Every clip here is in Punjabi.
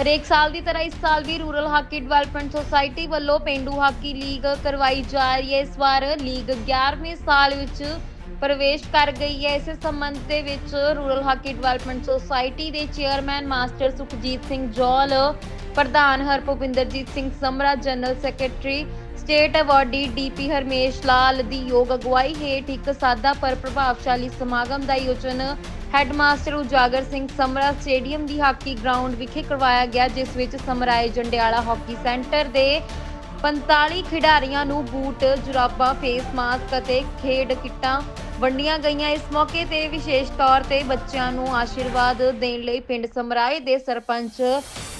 ਹਰੇਕ ਸਾਲ ਦੀ ਤਰ੍ਹਾਂ ਇਸ ਸਾਲ ਵੀ ਰੂਰਲ ਹਾਕੀ ਡਿਵੈਲਪਮੈਂਟ ਸੁਸਾਇਟੀ ਵੱਲੋਂ ਪਿੰਡੂ ਹਾਕੀ ਲੀਗ ਕਰਵਾਈ ਜਾ ਰਹੀ ਹੈ। ਇਸ ਵਾਰ ਲੀਗ 11ਵੇਂ ਸਾਲ ਵਿੱਚ ਪ੍ਰਵੇਸ਼ ਕਰ ਗਈ ਹੈ। ਇਸੇ ਸੰਬੰਧ ਦੇ ਵਿੱਚ ਰੂਰਲ ਹਾਕੀ ਡਿਵੈਲਪਮੈਂਟ ਸੁਸਾਇਟੀ ਦੇ ਚੇਅਰਮੈਨ ਮਾਸਟਰ ਸੁਖਜੀਤ ਸਿੰਘ ਜੌਲ, ਪ੍ਰਧਾਨ Harbhupinderjit Singh Samra, general secretary state awardee DP Harmesh Lal ਦੀ ਯੋਗ ਅਗਵਾਈ ਹੇਠ ਇੱਕ ਸਾਦਾ ਪਰ ਪ੍ਰਭਾਵਸ਼ਾਲੀ ਸਮਾਗਮ ਦਾ ਆਯੋਜਨ ਹੈੱਡਮਾਸਟਰ ਉਜਾਗਰ ਸਿੰਘ ਸਮਰਾ ਸਟੇਡੀਅਮ ਦੀ ਹਾਕੀ ਗਰਾਊਂਡ ਵਿਖੇ ਕਰਵਾਇਆ ਗਿਆ ਜਿਸ ਵਿੱਚ ਸਮਰਾਏ ਜੰਡਿਆਲਾ ਹਾਕੀ ਸੈਂਟਰ ਦੇ 45 ਖਿਡਾਰੀਆਂ ਨੂੰ ਬੂਟ, ਜੁਰਾਬਾਂ, ਫੇਸ ਮਾਸਕ ਅਤੇ ਖੇਡ ਕਿੱਟਾਂ ਵੰਡੀਆਂ ਗਈਆਂ। ਇਸ ਮੌਕੇ ਤੇ ਵਿਸ਼ੇਸ਼ ਤੌਰ ਤੇ ਬੱਚਿਆਂ ਨੂੰ ਆਸ਼ੀਰਵਾਦ ਦੇਣ ਲਈ ਪਿੰਡ ਸਮਰਾਏ ਦੇ ਸਰਪੰਚ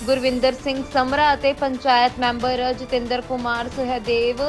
ਗੁਰਵਿੰਦਰ ਸਿੰਘ ਸਮਰਾ ਅਤੇ ਪੰਚਾਇਤ ਮੈਂਬਰ ਜਤਿੰਦਰ ਕੁਮਾਰ ਸੁਹਦੇਵ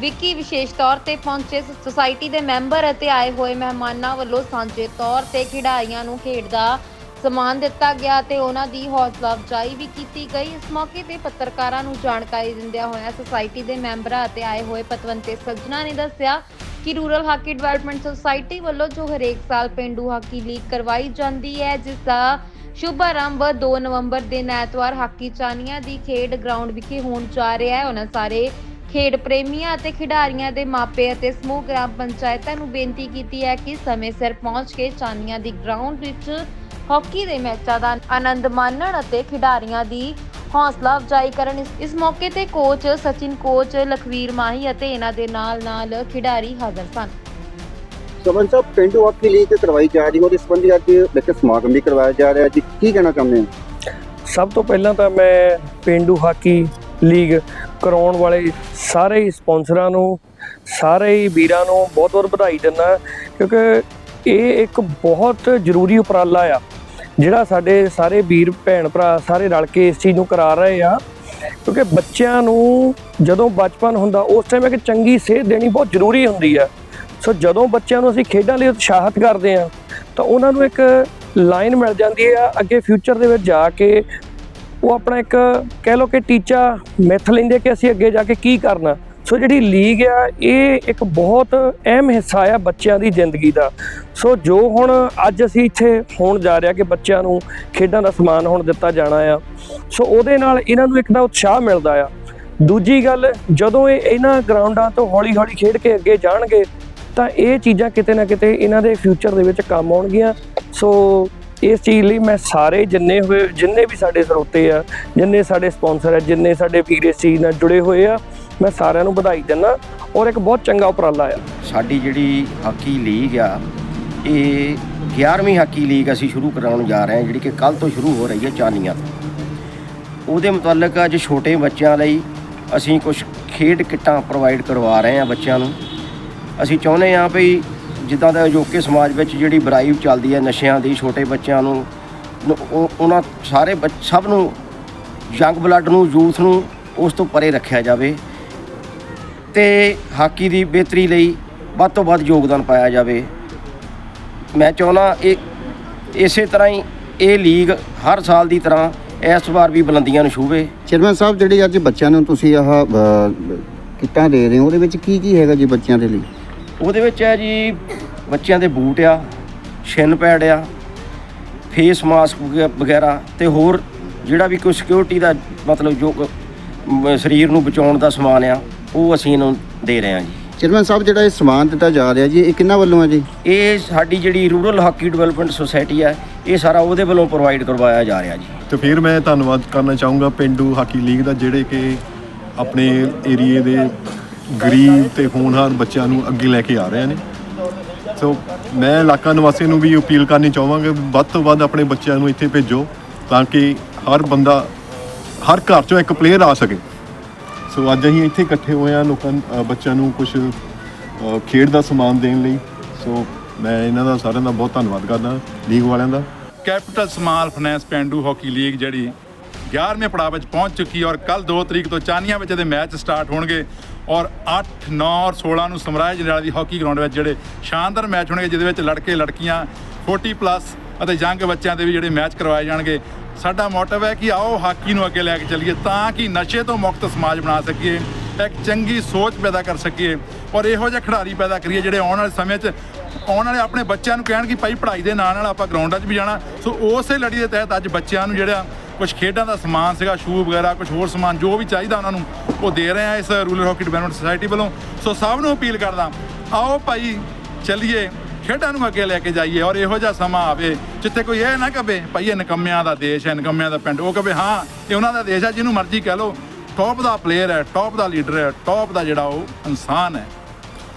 ਵਿੱਕੀ ਵਿਸ਼ੇਸ਼ ਤੌਰ ਤੇ ਪਹੁੰਚੇ ਸੁਸਾਇਟੀ ਦੇ ਮੈਂਬਰ ਅਤੇ ਆਏ ਹੋਏ ਮਹਿਮਾਨਾਂ ਵੱਲੋਂ ਸਾਂਝੇ ਤੌਰ ਤੇ ਖਿਡਾਰੀਆਂ ਨੂੰ ਖੇਡ ਦਾ ਸਮਾਨ ਦਿੱਤਾ ਗਿਆ ਤੇ ਉਹਨਾਂ ਦੀ ਹੌਸਲਾ ਅਫਜ਼ਾਈ ਵੀ ਕੀਤੀ ਗਈ। ਇਸ ਮੌਕੇ ਤੇ ਪੱਤਰਕਾਰਾਂ ਨੂੰ ਜਾਣਕਾਰੀ ਦਿੰਦਿਆਂ ਹੋਇਆ ਸੁਸਾਇਟੀ ਦੇ ਮੈਂਬਰਾਂ ਅਤੇ ਆਏ ਹੋਏ ਪਤਵੰਤੇ ਸੱਜਣਾ ਨੇ ਦੱਸਿਆ ਕਿ ਰੂਰਲ ਹਾਕੀ ਡਿਵੈਲਪਮੈਂਟ ਸੁਸਾਇਟੀ ਵੱਲੋਂ ਜੋ ਹਰੇਕ ਸਾਲ ਪਿੰਡੂ ਹਾਕੀ ਲੀਗ ਕਰਵਾਈ ਜਾਂਦੀ ਹੈ, ਜਿਸ ਦਾ ਸ਼ੁਭ ਆਰੰਭ 2 ਨਵੰਬਰ ਦਿਨ ਐਤਵਾਰ ਹਾਕੀ ਚਾਨੀਆਂ ਦੀ ਖੇਡ ਗਰਾਊਂਡ ਵਿਖੇ ਹੋਣ ਜਾ ਰਿਹਾ ਹੈ। ਉਹਨਾਂ ਸਾਰੇ ਖੇਡ ਪ੍ਰੇਮੀਆਂ ਅਤੇ ਖਿਡਾਰੀਆਂ ਦੇ ਮਾਪੇ ਅਤੇ ਸਮੂਹ ਗ੍ਰਾਮ ਪੰਚਾਇਤਾਂ ਨੂੰ ਬੇਨਤੀ ਕੀਤੀ ਹੈ ਕਿ ਸਮੇਂ ਸਿਰ ਪਹੁੰਚ ਕੇ ਚਾਨੀਆਂ ਦੀ ਗਰਾਊਂਡ ਵਿੱਚ ਹਾਕੀ ਦੇ ਮੈਚਾਂ ਦਾ ਆਨੰਦ ਮਾਣਨ ਅਤੇ ਖਿਡਾਰੀਆਂ ਦੀ ਹੌਸਲਾ ਅਫਜ਼ਾਈ ਕਰਨ। ਇਸ- ਇਸ ਮੌਕੇ ਤੇ ਕੋਚ ਸਚਿਨ ਕੋਚ ਲਖਵੀਰ ਮਾਹੀ ਅਤੇ ਇਹਨਾਂ ਦੇ ਨਾਲ-ਨਾਲ ਖਿਡਾਰੀ ਹਾਜ਼ਰ ਸਨ। ਸਵਨ ਸਾਹਿਬ, ਪਿੰਡੂ ਹਾਕੀ ਲੀਗ ਕਰਵਾਈ ਜਾ ਰਹੀ ਹੈ ਉਹਦੇ ਸੰਬੰਧੀ ਅੱਜ ਵਿੱਚ ਸਮਾਗਮ ਵੀ ਕਰਵਾਇਆ ਜਾ ਰਿਹਾ ਜੀ ਕੀ ਕਹਿਣਾ ਚਾਹੁੰਦੇ ਹੋ? ਸਭ ਤੋਂ ਪਹਿਲਾਂ ਤਾਂ ਮੈਂ ਪਿੰਡੂ ਹਾਕੀ ਲੀਗ ਕਰਾਉਣ ਵਾਲੇ ਸਾਰੇ ਹੀ ਸਪਾਂਸਰਾਂ ਨੂੰ, ਸਾਰੇ ਹੀ ਵੀਰਾਂ ਨੂੰ ਬਹੁਤ-ਬਹੁਤ ਵਧਾਈ ਦਿੰਦਾ ਕਿਉਂਕਿ ਇਹ ਇੱਕ ਬਹੁਤ ਜ਼ਰੂਰੀ ਉਪਰਾਲਾ ਆ, ਜਿਹੜਾ ਸਾਡੇ ਸਾਰੇ ਵੀਰ, ਭੈਣ ਭਰਾ ਸਾਰੇ ਰਲ ਕੇ ਇਸ ਚੀਜ਼ ਨੂੰ ਕਰਾ ਰਹੇ ਆ, ਕਿਉਂਕਿ ਬੱਚਿਆਂ ਨੂੰ ਜਦੋਂ ਬਚਪਨ ਹੁੰਦਾ, ਉਸ ਟਾਈਮ ਇੱਕ ਚੰਗੀ ਸਿਹਤ ਦੇਣੀ ਬਹੁਤ ਜ਼ਰੂਰੀ ਹੁੰਦੀ ਆ। ਸੋ ਜਦੋਂ ਬੱਚਿਆਂ ਨੂੰ ਅਸੀਂ ਖੇਡਾਂ ਲਈ ਉਤਸ਼ਾਹਿਤ ਕਰਦੇ ਆ ਤਾਂ ਉਹਨਾਂ ਨੂੰ ਇੱਕ ਲਾਈਨ ਮਿਲ ਜਾਂਦੀ ਆ ਅੱਗੇ ਫਿਊਚਰ ਦੇ ਵਿੱਚ ਜਾ ਕੇ। ਉਹ ਆਪਣਾ ਇੱਕ ਕਹਿ ਲਓ ਕਿ ਟੀਚਾ ਮਿੱਥ ਲੈਂਦੇ ਕਿ ਅਸੀਂ ਅੱਗੇ ਜਾ ਕੇ ਕੀ ਕਰਨਾ। ਸੋ ਜਿਹੜੀ ਲੀਗ ਆ, ਇਹ ਇੱਕ ਬਹੁਤ ਅਹਿਮ ਹਿੱਸਾ ਆ ਬੱਚਿਆਂ ਦੀ ਜ਼ਿੰਦਗੀ ਦਾ। ਸੋ ਜੋ ਹੁਣ ਅੱਜ ਅਸੀਂ ਇੱਥੇ ਹੋਣ ਜਾ ਰਿਹਾ ਕਿ ਬੱਚਿਆਂ ਨੂੰ ਖੇਡਾਂ ਦਾ ਸਮਾਨ ਹੁਣ ਦਿੱਤਾ ਜਾਣਾ ਆ, ਸੋ ਉਹਦੇ ਨਾਲ ਇਹਨਾਂ ਨੂੰ ਇੱਕ ਤਾਂ ਉਤਸ਼ਾਹ ਮਿਲਦਾ ਆ। ਦੂਜੀ ਗੱਲ, ਜਦੋਂ ਇਹ ਇਹਨਾਂ ਗਰਾਊਂਡਾਂ ਤੋਂ ਹੌਲੀ-ਹੌਲੀ ਖੇਡ ਕੇ ਅੱਗੇ ਜਾਣਗੇ ਤਾਂ ਇਹ ਚੀਜ਼ਾਂ ਕਿਤੇ ਨਾ ਕਿਤੇ ਇਹਨਾਂ ਦੇ ਫਿਊਚਰ ਦੇ ਵਿੱਚ ਕੰਮ ਆਉਣਗੀਆਂ। ਸੋ ਇਸ ਚੀਜ਼ ਲਈ ਮੈਂ ਸਾਰੇ ਜਿੰਨੇ ਹੋਏ, ਜਿੰਨੇ ਵੀ ਸਾਡੇ ਸਰੋਤੇ ਆ, ਜਿੰਨੇ ਸਾਡੇ ਸਪਾਂਸਰ ਆ, ਜਿੰਨੇ ਸਾਡੇ ਵੀਰ ਇਸ ਚੀਜ਼ ਨਾਲ ਜੁੜੇ ਹੋਏ ਆ, ਮੈਂ ਸਾਰਿਆਂ ਨੂੰ ਵਧਾਈ ਦਿੰਦਾ ਔਰ ਇੱਕ ਬਹੁਤ ਚੰਗਾ ਉਪਰਾਲਾ ਆ। ਸਾਡੀ ਜਿਹੜੀ ਹਾਕੀ ਲੀਗ ਆ, ਇਹ 11ਵੀਂ ਹਾਕੀ ਲੀਗ ਅਸੀਂ ਸ਼ੁਰੂ ਕਰਾਉਣ ਜਾ ਰਹੇ ਹਾਂ, ਜਿਹੜੀ ਕਿ ਕੱਲ ਤੋਂ ਸ਼ੁਰੂ ਹੋ ਰਹੀ ਹੈ ਚਾਨੀਆਂ ਤੋਂ। ਉਹਦੇ ਮੁਤਲਕ ਅੱਜ ਛੋਟੇ ਬੱਚਿਆਂ ਲਈ ਅਸੀਂ ਕੁਝ ਖੇਡ ਕਿੱਟਾਂ ਪ੍ਰੋਵਾਈਡ ਕਰਵਾ ਰਹੇ ਹਾਂ ਬੱਚਿਆਂ ਨੂੰ। ਅਸੀਂ ਚਾਹੁੰਦੇ ਹਾਂ ਵੀ ਜਿੱਦਾਂ ਦਾ ਅਜੋਕੇ ਸਮਾਜ ਵਿੱਚ ਜਿਹੜੀ ਬੁਰਾਈ ਚੱਲਦੀ ਹੈ ਨਸ਼ਿਆਂ ਦੀ, ਛੋਟੇ ਬੱਚਿਆਂ ਨੂੰ ਉਹ- ਉਹਨਾਂ ਸਾਰੇ ਬੱਚ- ਸਭ ਨੂੰ ਯੰਗ ਬਲੱਡ ਨੂੰ ਯੂਥ ਨੂੰ ਉਸ ਤੋਂ ਪਰੇ ਰੱਖਿਆ ਜਾਵੇ ਤੇ ਹਾਕੀ ਦੀ ਬਿਹਤਰੀ ਲਈ ਵੱਧ ਤੋਂ ਵੱਧ ਯੋਗਦਾਨ ਪਾਇਆ ਜਾਵੇ। ਮੈਂ ਚਾਹੁੰਦਾ ਇਹ, ਇਸੇ ਤਰ੍ਹਾਂ ਹੀ ਇਹ ਲੀਗ ਹਰ ਸਾਲ ਦੀ ਤਰ੍ਹਾਂ ਇਸ ਵਾਰ ਵੀ ਬੁਲੰਦੀਆਂ ਨੂੰ ਛੂਵੇ ਚੇਅਰਮੈਨ ਸਾਹਿਬ, ਜਿਹੜੇ ਅੱਜ ਬੱਚਿਆਂ ਨੂੰ ਤੁਸੀਂ ਆਹ ਕਿੱਟਾਂ ਦੇ ਰਹੇ ਹੋ, ਉਹਦੇ ਵਿੱਚ ਕੀ ਕੀ ਹੈਗਾ ਜੀ ਬੱਚਿਆਂ ਦੇ ਲਈ? ਉਹਦੇ ਵਿੱਚ ਹੈ ਜੀ ਬੱਚਿਆਂ ਦੇ ਬੂਟ ਆ ਸ਼ਿਨ ਪੈਡ ਆ ਫੇਸ ਮਾਸਕ ਵਗੈ- ਵਗੈਰਾ ਤੇ ਹੋਰ ਜਿਹੜਾ ਵੀ ਕੋਈ ਸਿਕਿਉਰਿਟੀ ਦਾ ਮਤਲਬ ਜੋ ਸਰੀਰ ਨੂੰ ਬਚਾਉਣ ਦਾ ਸਮਾਨ ਆ ਉਹ ਅਸੀਂ ਇਹਨੂੰ ਦੇ ਰਹੇ ਹਾਂ ਜੀ। ਚੇਅਰਮੈਨ ਸਾਹਿਬ ਜਿਹੜਾ ਇਹ ਸਮਾਨ ਦਿੱਤਾ ਜਾ ਰਿਹਾ ਜੀ ਇਹ ਕਿੰਨਾ ਵੱਲੋਂ ਹੈ ਜੀ? ਇਹ ਸਾਡੀ ਜਿਹੜੀ ਰੂਰਲ ਹਾਕੀ ਡਿਵੈਲਪਮੈਂਟ ਸੁਸਾਇਟੀ ਹੈ ਇਹ ਸਾਰਾ ਉਹਦੇ ਵੱਲੋਂ ਪ੍ਰੋਵਾਈਡ ਕਰਵਾਇਆ ਜਾ ਰਿਹਾ ਜੀ। ਤੇ ਫਿਰ ਮੈਂ ਧੰਨਵਾਦ ਕਰਨਾ ਚਾਹੂੰਗਾ ਪਿੰਡੂ ਹਾਕੀ ਲੀਗ ਦਾ ਜਿਹੜੇ ਕਿ ਆਪਣੇ ਏਰੀਏ ਦੇ ਗਰੀਬ ਤੇ ਹੋਣਹਾਰ ਬੱਚਿਆਂ ਨੂੰ ਅੱਗੇ ਲੈ ਕੇ ਆ ਰਹੇ ਨੇ। ਸੋ ਮੈਂ ਇਲਾਕਾ ਨਿਵਾਸੀਆਂ ਨੂੰ ਵੀ ਅਪੀਲ ਕਰਨੀ ਚਾਹਾਂਗਾ, ਵੱਧ ਤੋਂ ਵੱਧ ਆਪਣੇ ਬੱਚਿਆਂ ਨੂੰ ਇੱਥੇ ਭੇਜੋ ਤਾਂ ਕਿ ਹਰ ਬੰਦਾ, ਹਰ ਘਰ ਚੋਂ ਇੱਕ ਪਲੇਅਰ ਆ ਸਕੇ। ਸੋ ਅੱਜ ਅਸੀਂ ਇੱਥੇ ਇਕੱਠੇ ਹੋਏ ਆ ਲੋਕਾਂ ਬੱਚਿਆਂ ਨੂੰ ਕੁਝ ਖੇਡ ਦਾ ਸਮਾਨ ਦੇਣ ਲਈ। ਸੋ ਮੈਂ ਇਹਨਾਂ ਦਾ ਸਾਰਿਆਂ ਦਾ ਬਹੁਤ ਧੰਨਵਾਦ ਕਰਦਾ, ਲੀਗ ਵਾਲਿਆਂ ਦਾ। ਕੈਪੀਟਲ ਸਮਾਲ ਫਾਈਨੈਂਸ ਪੈਂਡੂ ਹਾਕੀ ਲੀਗ ਜਿਹੜੀ 11ਵੇਂ ਪੜਾਅ ਵਿੱਚ ਪਹੁੰਚ ਚੁੱਕੀ ਹੈ ਔਰ ਕੱਲ 2 ਤਰੀਕ ਤੋਂ ਚਾਨੀਆਂ ਵਿੱਚ ਇਹਦੇ ਮੈਚ ਸਟਾਰਟ ਹੋਣਗੇ। ਔਰ 8 9 ਔਰ 16 ਨੂੰ ਸਮਰਾਜ ਜਨਾਲਾ ਦੀ ਹਾਕੀ ਗਰਾਊਂਡ ਵਿੱਚ ਜਿਹੜੇ ਸ਼ਾਨਦਾਰ ਮੈਚ ਹੋਣਗੇ, ਜਿਹਦੇ ਵਿੱਚ ਲੜਕੇ, ਲੜਕੀਆਂ 40 ਪਲੱਸ ਅਤੇ ਯੰਗ ਬੱਚਿਆਂ ਦੇ ਵੀ ਜਿਹੜੇ ਮੈਚ ਕਰਵਾਏ ਜਾਣਗੇ। ਸਾਡਾ ਮੋਟਿਵ ਹੈ ਕਿ ਆਓ ਹਾਕੀ ਨੂੰ ਅੱਗੇ ਲੈ ਕੇ ਚੱਲੀਏ ਤਾਂ ਕਿ ਨਸ਼ੇ ਤੋਂ ਮੁਕਤ ਸਮਾਜ ਬਣਾ ਸਕੀਏ, ਇੱਕ ਚੰਗੀ ਸੋਚ ਪੈਦਾ ਕਰ ਸਕੀਏ ਔਰ ਇਹੋ ਜਿਹੇ ਖਿਡਾਰੀ ਪੈਦਾ ਕਰੀਏ ਜਿਹੜੇ ਆਉਣ ਵਾਲੇ ਸਮੇਂ 'ਚ ਆਉਣ ਵਾਲੇ ਆਪਣੇ ਬੱਚਿਆਂ ਨੂੰ ਕਹਿਣ ਕਿ ਭਾਈ ਪੜ੍ਹਾਈ ਦੇ ਨਾਲ ਨਾਲ ਆਪਾਂ ਗਰਾਊਂਡਾਂ 'ਚ ਵੀ ਜਾਣਾ। ਸੋ ਉਸੇ ਲੜੀ ਦੇ ਤਹਿਤ ਅੱਜ ਬੱਚਿਆਂ ਨੂੰ ਜਿਹੜਾ ਕੁਝ ਖੇਡਾਂ ਦਾ ਸਮਾਨ ਸੀਗਾ ਸ਼ੂ ਵਗੈਰਾ ਕੁਝ ਹੋਰ ਸਮਾਨ, ਜੋ ਵੀ ਚਾਹੀਦਾ ਉਹਨਾਂ ਨੂੰ, ਉਹ ਦੇ ਰਹੇ ਆ ਇਸ ਰੂਰਲ ਹਾਕੀ ਡਿਵੈਲਪਮੈਂਟ ਸੁਸਾਇਟੀ ਵੱਲੋਂ। ਸੋ ਸਭ ਨੂੰ ਅਪੀਲ ਕਰਦਾ, ਆਓ ਭਾਈ, ਚੱਲੀਏ, ਖੇਡਾਂ ਨੂੰ ਅੱਗੇ ਲੈ ਕੇ ਜਾਈਏ ਔਰ ਇਹੋ ਜਿਹਾ ਸਮਾਂ ਆਵੇ, ਜਿੱਥੇ ਕੋਈ ਇਹ ਨਾ ਕਵੇ, ਭਾਈ ਇਹ ਨਕੰਮਿਆਂ ਦਾ ਦੇਸ਼ ਹੈ, ਨਕੰਮਿਆਂ ਦਾ ਪਿੰਡ, ਉਹ ਕਵੇ, ਹਾਂ, ਇਹ ਉਹਨਾਂ ਦਾ ਦੇਸ਼ ਹੈ ਜਿਹਨੂੰ ਮਰਜ਼ੀ ਕਹਿ ਲਓ ਟੌਪ ਦਾ ਪਲੇਅਰ ਹੈ ਟੌਪ ਦਾ ਲੀਡਰ ਹੈ ਟੌਪ ਦਾ ਜਿਹੜਾ ਉਹ ਇਨਸਾਨ ਹੈ।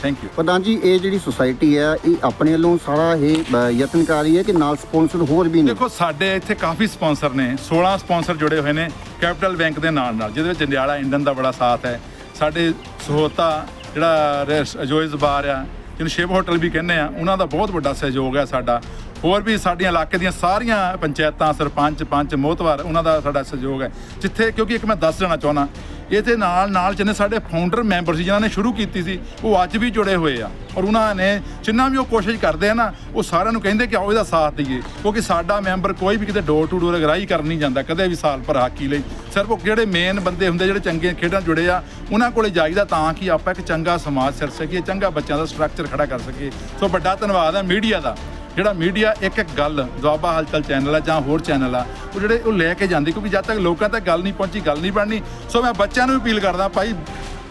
ਥੈਂਕ ਯੂ ਪ੍ਰਧਾਨ ਜੀ ਇਹ ਜਿਹੜੀ ਸੁਸਾਇਟੀ ਹੈ ਇਹ ਆਪਣੇ ਵੱਲੋਂ ਸਾਰਾ ਇਹ ਅ, ਯਤਨ ਕਰ ਰਹੀ ਹੈ ਕਿ ਨਾਲ ਸਪਾਂਸਰ ਹੋਰ ਵੀ ਨੇ? ਦੇਖੋ ਸਾਡੇ ਇੱਥੇ ਕਾਫੀ ਸਪਾਂਸਰ ਨੇ। 16 ਸਪਾਂਸਰ ਜੁੜੇ ਹੋਏ ਨੇ ਕੈਪੀਟਲ ਬੈਂਕ ਦੇ ਨਾਲ ਨਾਲ ਜਿਹਦੇ ਵਿੱਚ ਜੰਡਿਆਲਾ ਇੰਡਨ ਦਾ ਬੜਾ ਸਾਥ ਹੈ। ਸਾਡੇ ਸਹੋਤਾ ਜਿਹੜਾ ਰੈਸ- ਜੋਇਜ਼ ਬਾਰ ਆ ਜਿਹਨੂੰ ਸ਼ਿਵ ਹੋਟਲ ਵੀ ਕਹਿੰਦੇ ਆ, ਉਹਨਾਂ ਦਾ ਬਹੁਤ ਵੱਡਾ ਸਹਿਯੋਗ ਹੈ ਸਾਡਾ। ਹੋਰ ਵੀ ਸਾਡੀਆਂ ਇਲਾਕੇ ਦੀਆਂ ਸਾਰੀਆਂ ਪੰਚਾਇਤਾਂ, ਸਰਪੰਚ, ਪੰਚ, ਮੋਹਤਵਾਰ, ਉਹਨਾਂ ਦਾ ਸਾਡਾ ਸਹਿਯੋਗ ਹੈ। ਜਿੱਥੇ ਕਿਉਂਕਿ ਇੱਕ ਮੈਂ ਦੱਸ ਦੇਣਾ ਚਾਹੁੰਦਾ, ਇਹਦੇ ਨਾਲ ਨਾਲ ਜਿੰਨੇ ਸਾਡੇ ਫਾਊਂਡਰ ਮੈਂਬਰ ਸੀ, ਜਿਨ੍ਹਾਂ ਨੇ ਸ਼ੁਰੂ ਕੀਤੀ ਸੀ, ਉਹ ਅੱਜ ਵੀ ਜੁੜੇ ਹੋਏ ਆ। ਔਰ ਉਹਨਾਂ ਨੇ ਜਿੰਨਾ ਵੀ ਉਹ ਕੋਸ਼ਿਸ਼ ਕਰਦੇ ਆ ਨਾ, ਉਹ ਸਾਰਿਆਂ ਨੂੰ ਕਹਿੰਦੇ ਕਿ ਆਓ ਇਹਦਾ ਸਾਥ ਦਈਏ। ਕਿਉਂਕਿ ਸਾਡਾ ਮੈਂਬਰ ਕੋਈ ਵੀ ਕਿਤੇ ਡੋਰ ਟੂ ਡੋਰ ਅਗਰਾਈ ਕਰਨ ਨਹੀਂ ਜਾਂਦਾ, ਕਦੇ ਵੀ ਸਾਲ ਪਰ ਹਾਕੀ ਲਈ। ਸਿਰਫ ਉਹ ਜਿਹੜੇ ਮੇਨ ਬੰਦੇ ਹੁੰਦੇ, ਜਿਹੜੇ ਚੰਗੇ ਖੇਡਾਂ ਜੁੜੇ ਆ, ਉਹਨਾਂ ਕੋਲੇ ਜਾਈਦਾ ਤਾਂ ਕਿ ਆਪਾਂ ਇੱਕ ਚੰਗਾ ਸਮਾਜ ਸਿਰ ਸਕੀਏ, ਚੰਗਾ ਬੱਚਿਆਂ ਦਾ ਸਟਰਕਚਰ ਖੜਾ ਕਰ ਸਕੀਏ। ਸੋ ਵੱਡਾ ਧੰਨਵਾਦ ਹੈ ਮੀਡੀਆ ਦਾ। ਜਿਹੜਾ ਮੀਡੀਆ ਇੱਕ ਇੱਕ ਗੱਲ, ਦੁਆਬਾ ਹਲਚਲ ਚੈਨਲ ਆ ਜਾਂ ਹੋਰ ਚੈਨਲ ਆ, ਉਹ ਜਿਹੜੇ ਉਹ ਲੈ ਕੇ ਜਾਂਦੇ, ਕਿਉਂਕਿ ਜਦ ਤੱਕ ਲੋਕਾਂ ਤੱਕ ਗੱਲ ਨਹੀਂ ਪਹੁੰਚੀ, ਗੱਲ ਨਹੀਂ ਬਣਨੀ। ਸੋ ਮੈਂ ਬੱਚਿਆਂ ਨੂੰ ਅਪੀਲ ਕਰਦਾ, ਭਾਈ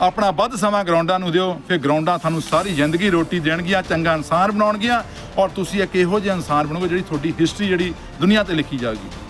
ਆਪਣਾ ਵੱਧ ਸਮਾਂ ਗਰਾਊਂਡਾਂ ਨੂੰ ਦਿਓ, ਫਿਰ ਗਰਾਊਂਡਾਂ ਤੁਹਾਨੂੰ ਸਾਰੀ ਜ਼ਿੰਦਗੀ ਰੋਟੀ ਦੇਣਗੀਆਂ, ਚੰਗਾ ਇਨਸਾਨ ਬਣਾਉਣਗੀਆਂ ਔਰ ਤੁਸੀਂ ਇੱਕ ਇਹੋ ਜਿਹਾ ਇਨਸਾਨ ਬਣੋਗੇ ਜਿਹੜੀ ਤੁਹਾਡੀ ਹਿਸਟਰੀ ਜਿਹੜੀ ਦੁਨੀਆ ਤੇ ਲਿਖੀ ਜਾਵੇਗੀ